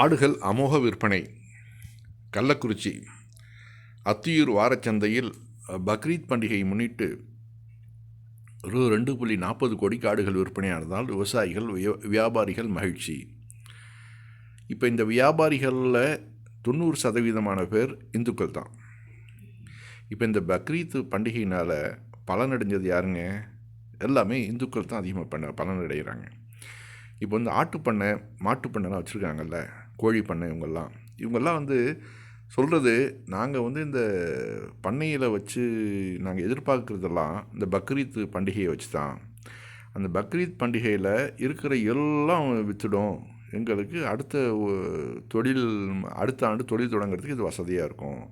ஆடுகள் அமோக விற்பனை. கள்ளக்குறிச்சி. அத்தியூர் வாரச்சந்தையில் பக்ரீத் பண்டிகையை முன்னிட்டு ரூ ரெண்டு புள்ளி நாற்பது கோடிக்கு ஆடுகள் விற்பனையானதால் விவசாயிகள் வியாபாரிகள் மகிழ்ச்சி. இப்போ இந்த வியாபாரிகளில் தொண்ணூறு சதவீதமான பேர் இந்துக்கள் தான். இப்போ இந்த பக்ரீத் பண்டிகையினால் பலனடைஞ்சது யாருங்க? எல்லாமே இந்துக்கள் தான் அதிகமாக பண்ண பலனடைகிறாங்க. இப்போ வந்து ஆட்டுப்பண்ணை மாட்டுப்பண்ணைலாம் வச்சுருக்காங்கல்ல கோழி பண்ணை இவங்கெல்லாம். இவங்கெல்லாம் வந்து சொல்கிறது நாங்கள் வந்து இந்த பண்ணையில் வச்சு நாங்கள் எதிர்பார்க்குறதெல்லாம் இந்த பக்ரீத் பண்டிகையை வச்சு தான். அந்த பக்ரீத் பண்டிகையில் இருக்கிற எல்லாம் விற்றுடும் எங்களுக்கு அடுத்த தொழில் அடுத்த ஆண்டு தொழில் தொடங்குறதுக்கு இது வசதியாக இருக்கும்.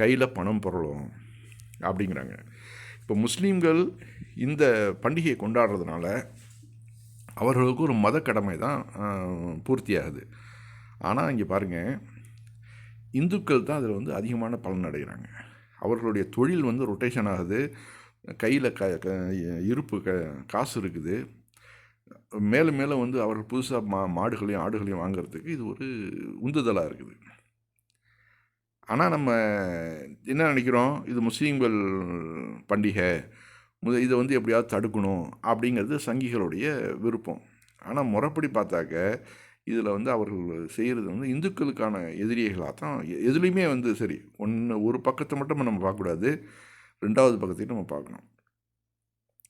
கையில் பணம் பொருளும் அப்படிங்கிறாங்க. இப்போ முஸ்லீம்கள் இந்த பண்டிகையை கொண்டாடுறதுனால அவர்களுக்கு ஒரு மத கடமை தான் பூர்த்தியாகுது. ஆனால் இங்கே பாருங்கள் இந்துக்கள் தான் அதில் வந்து அதிகமான பலன் அடைகிறாங்க அவர்களுடைய தொழில் வந்து ரொட்டேஷன் ஆகுது. கையில் க க இருப்பு க காசு இருக்குது. மேலும் மேலும் வந்து அவர்கள் புதுசாக மா மாடுகளையும் ஆடுகளையும் வாங்குறதுக்கு இது ஒரு உந்துதலாக இருக்குது. ஆனால் நம்ம என்ன நினைக்கிறோம்? இது முஸ்லீம்கள் பண்டிகை. முத இதை வந்து எப்படியாவது தடுக்கணும் அப்படிங்கிறது சங்கிகளுடைய விருப்பம். ஆனால் முறைப்படி பார்த்தாக்க இதில் வந்து அவர்கள் செய்கிறது வந்து இந்துக்களுக்கான எதிரிகளாக தான் எ- எதுலேயுமே வந்து சரி ஒன்று ஒரு பக்கத்தை மட்டும் நம்ம பார்க்கக்கூடாது. ரெண்டாவது பக்கத்தையும் நம்ம பார்க்கணும்.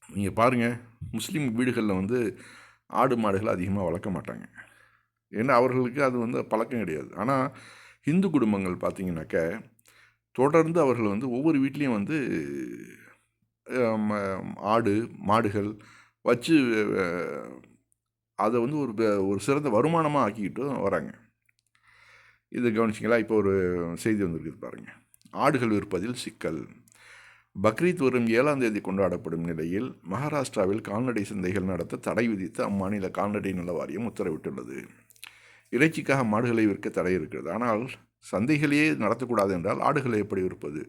நீங்கள் பாருங்கள் முஸ்லீம் வீடுகளில் வந்து ஆடு மாடுகளை அதிகமாக வளர்க்க மாட்டாங்க. ஏன்னா அவர்களுக்கு அது வந்து பழக்கம் கிடையாது. ஆனால் ஹிந்து குடும்பங்கள் பார்த்தீங்கன்னாக்க தொடர்ந்து அவர்கள் வந்து ஒவ்வொரு வீட்லேயும் வந்து ஆடு மாடுகள் வச்சு அதை வந்து ஒரு ஒரு சிறந்த வருமானமாக ஆக்கிக்கிட்டு வராங்க. இது கவனிச்சிங்களா? இப்போ ஒரு செய்தி வந்திருக்குது பாருங்கள் ஆடுகள் விற்பதில் சிக்கல். பக்ரீத் வரும் ஏழாம் தேதி கொண்டாடப்படும் நிலையில் மகாராஷ்டிராவில் கால்நடை சந்தைகள் நடத்த தடை விதித்து அம்மாநில கால்நடை நல வாரியம் உத்தரவிட்டுள்ளது. இறைச்சிக்காக மாடுகளை விற்க தடை இருக்கிறது. ஆனால் சந்தைகளையே நடத்தக்கூடாது என்றால் ஆடுகளை எப்படி விற்பது?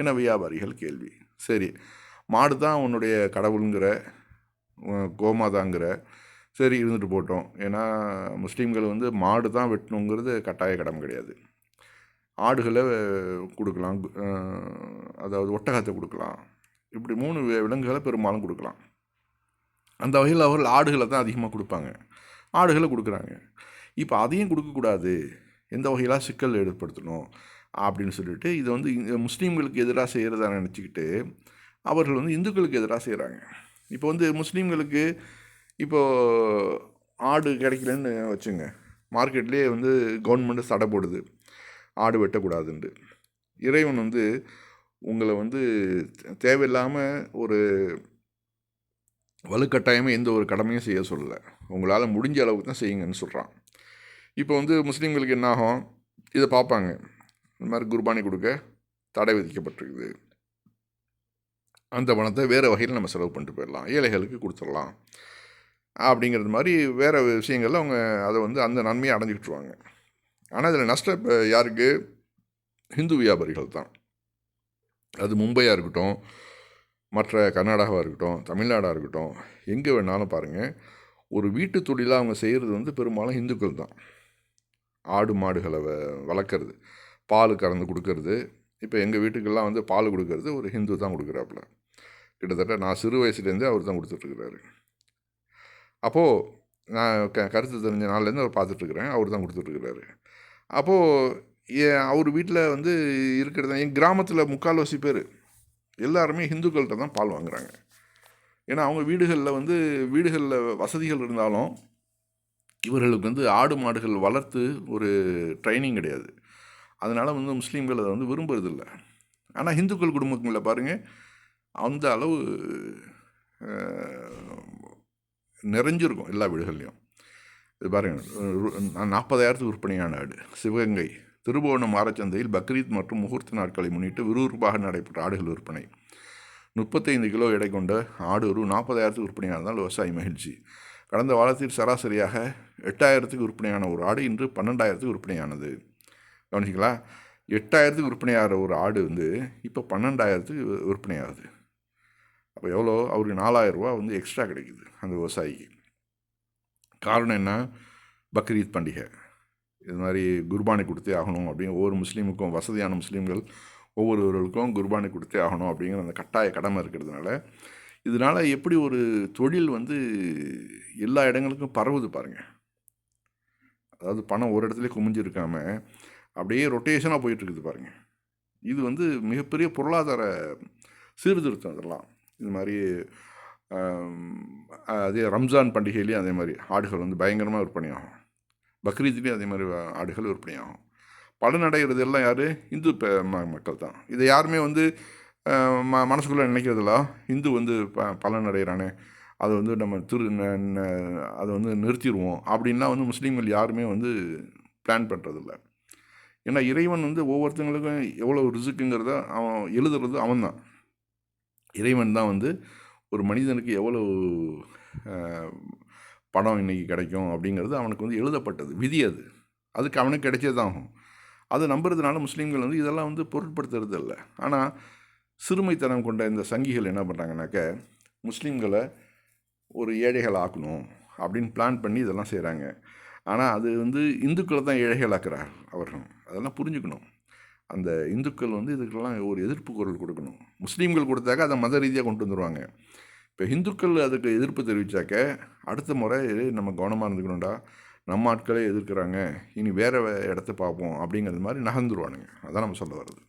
என வியாபாரிகள் கேள்வி. சரி மாடு தான் உன்னுடைய கடவுளுங்கிற கோமாதாங்கிற சரி இருந்துட்டு போட்டோம். ஏன்னா முஸ்லீம்கள் வந்து மாடு தான் வெட்டணுங்கிறது கட்டாய கடமை கிடையாது. ஆடுகளை கொடுக்கலாம் அதாவது ஒட்டகத்தை கொடுக்கலாம். இப்படி மூணு விலங்குகளை பெரும்பாலும் கொடுக்கலாம். அந்த வகையில் அவர்கள் ஆடுகளை தான் அதிகமாக கொடுப்பாங்க. ஆடுகளை கொடுக்குறாங்க. இப்போ அதையும் கொடுக்கக்கூடாது. எந்த வகையிலாக சிக்கல் ஏற்படுத்தணும் அப்படின்னு சொல்லிட்டு இதை வந்து முஸ்லீம்களுக்கு எதிராக செய்கிறதா நினச்சிக்கிட்டு அவர்கள் வந்து இந்துக்களுக்கு எதிராக செய்கிறாங்க இப்போ வந்து முஸ்லீம்களுக்கு இப்போ ஆடு கிடைக்கலன்னு வச்சுங்க. மார்க்கெட்லேயே வந்து கவர்மெண்ட்டு தடை போடுது. ஆடு வெட்டக்கூடாதுன்ட்டு. இறைவன் வந்து உங்களை வந்து தேவையில்லாமல் ஒரு வலுக்கட்டாயமாக எந்த ஒரு கடமையும் செய்ய சொல்லலை. உங்களால் முடிஞ்ச அளவுக்கு தான் செய்யுங்கன்னு சொல்கிறான் இப்போ வந்து முஸ்லீம்களுக்கு என்ன ஆகும்? இதை பார்ப்பாங்க. இந்த மாதிரி குர்பானி கொடுக்க தடை விதிக்கப்பட்டிருக்குது. அந்த பணத்தை வேறு வகையில் நம்ம செலவு பண்ணிட்டு போயிடலாம். ஏழைகளுக்கு கொடுத்துடலாம். அப்படிங்கிறது மாதிரி வேறு விஷயங்கள்ல அவங்க அதை வந்து அந்த நன்மையை அடைஞ்சிக்கிட்டுருவாங்க. ஆனால் இதில் நஷ்டம் இப்போ யாருக்கு? ஹிந்து வியாபாரிகள் தான். அது மும்பையாக இருக்கட்டும் மற்ற கர்நாடகாவாக இருக்கட்டும் தமிழ்நாடாக இருக்கட்டும் எங்கே வேணாலும் பாருங்கள் ஒரு வீட்டு தொழிலாக அவங்க செய்கிறது வந்து பெரும்பாலும் இந்துக்கள் தான். ஆடு மாடுகளை வ வளர்க்குறது பால் கறந்து கொடுக்கறது. இப்போ எங்கள் வீட்டுக்கெல்லாம் வந்து பால் கொடுக்கறது ஒரு ஹிந்து தான் கொடுக்குறாப்புல. கிட்டத்தட்ட நான் சிறு வயசுலேருந்தே அவர் தான் கொடுத்துட்ருக்குறாரு. அப்போது நான் க கருத்து தெரிஞ்ச நாள்லேருந்து அவர் பார்த்துட்ருக்குறேன். அவர் தான் கொடுத்துட்ருக்குறாரு. அப்போது அவர் வீட்டில் வந்து இருக்கிறது என் கிராமத்தில் முக்கால்வாசி பேர் எல்லாருமே ஹிந்துக்கள்கிட்ட தான் பால் வாங்குறாங்க. ஏன்னா அவங்க வீடுகளில் வந்து வீடுகளில் வசதிகள் இருந்தாலும் இவர்களுக்கு வந்து ஆடு மாடுகள் வளர்த்து ஒரு ட்ரைனிங் கிடையாது. அதனால் வந்து முஸ்லீம்கள் அதை வந்து விரும்புறதில்ல. ஆனால் ஹிந்துக்கள் குடும்பங்களில் பாருங்கள் அந்த அளவு நிறைஞ்சிருக்கும் எல்லா வீடுகள்லையும். இது பாருங்கள் நாற்பதாயிரத்துக்கு விற்பனையான ஆடு. சிவகங்கை திருபுவனம் மாரச்சந்தையில் பக்ரீத் மற்றும் முகூர்த்த நாட்களை முன்னிட்டு விறுவிறுப்பாக நடைபெற்ற ஆடுகள் விற்பனை. முப்பத்தைந்து கிலோ எடை கொண்ட ஆடு ஒரு நாற்பதாயிரத்துக்கு விற்பனையானதால் விவசாயி மகிழ்ச்சி. கடந்த வாரத்தில் சராசரியாக எட்டாயிரத்துக்கு விற்பனையான ஒரு ஆடு இன்று பன்னெண்டாயிரத்துக்கு விற்பனையானது. கவனிச்சிங்களா? எட்டாயிரத்துக்கு விற்பனையாகிற ஒரு ஆடு வந்து இப்போ பன்னெண்டாயிரத்துக்கு விற்பனையாகுது. அப்போ எவ்வளோ? அவருக்கு நாலாயிரம் ரூபா வந்து எக்ஸ்ட்ரா கிடைக்குது அந்த விவசாயிக்கு. காரணம் என்ன? பக்ரீத் பண்டிகை. இது மாதிரி குர்பானி கொடுத்தே ஆகணும் அப்படின்னு ஒவ்வொரு முஸ்லீமுக்கும் வசதியான முஸ்லீம்கள் ஒவ்வொருவர்களுக்கும் குர்பானி கொடுத்தே ஆகணும் அப்படிங்கிற அந்த கட்டாய கடமை இருக்கிறதுனால இதனால் எப்படி ஒரு தொழில் வந்து எல்லா இடங்களுக்கும் பரவுது பாருங்கள் அதாவது பணம் ஒரு இடத்துல குமிஞ்சிருக்காம அப்படியே ரொட்டேஷனாக போயிட்டுருக்குது பாருங்கள் இது வந்து மிகப்பெரிய பொருளாதார சீர்திருத்தம் இதெல்லாம். இது மாதிரி அதே ரம்ஜான் பண்டிகையிலையும் அதே மாதிரி ஆடுகள் வந்து பயங்கரமாக விற்பனையாகும் பக்ரீத்லேயும் அதே மாதிரி ஆடுகள் விற்பனையாகும் பலனடைகிறது எல்லாம் யார்? இந்து ம- மக்கள் தான். இதை யாருமே வந்து ம மனசுக்குள்ளே நினைக்கிறதில்ல. இந்து வந்து ப பலனடைகிறானே அதை வந்து நம்ம திரு ந- அதை வந்து நிறுத்திடுவோம் அப்படின்லாம் வந்து முஸ்லீம்கள் யாருமே வந்து பிளான் பண்ணுறதில்ல ஏன்னா இறைவன் வந்து ஒவ்வொருத்தங்களுக்கும் எவ்வளோ ரிசுக்குங்கிறத அவன் எழுதுறது அவன்தான். இறைவன் தான் வந்து ஒரு மனிதனுக்கு எவ்வளோ பணம் இன்றைக்கி கிடைக்கும் அப்படிங்கிறது அவனுக்கு வந்து எழுதப்பட்டது விதி அது. அதுக்கு அவனுக்கு கிடைச்சே தான் ஆகும். நம்புறதுனால முஸ்லீம்கள் வந்து இதெல்லாம் வந்து பொருட்படுத்துறது இல்லை. ஆனால் சிறுமைத்தனம் கொண்ட இந்த சங்கிகள் என்ன பண்ணுறாங்கனாக்க முஸ்லீம்களை ஒரு ஏழைகள் ஆக்கணும் அப்படின்னு பிளான் பண்ணி இதெல்லாம் செய்கிறாங்க ஆனால் அது வந்து இந்துக்களை தான் ஏழைகள் ஆக்குறார் அவர்கள். அதெல்லாம் புரிஞ்சுக்கணும். அந்த இந்துக்கள் வந்து இதுக்கெல்லாம் ஒரு எதிர்ப்பு குரல் கொடுக்கணும். முஸ்லீம்கள் கொடுத்தாக்க அதை மத ரீதியாக கொண்டு வந்துடுவாங்க இப்போ இந்துக்கள் அதுக்கு எதிர்ப்பு தெரிவித்தாக்க அடுத்த முறை நம்ம கவனமாக இருந்துக்கணும்டா. நம்ம ஆட்களே எதிர்க்கிறாங்க. இனி வேறு இடத்த பார்ப்போம். அப்படிங்கிறது மாதிரி நகர்ந்துருவானுங்க. அதான் நம்ம சொல்ல வர்றது.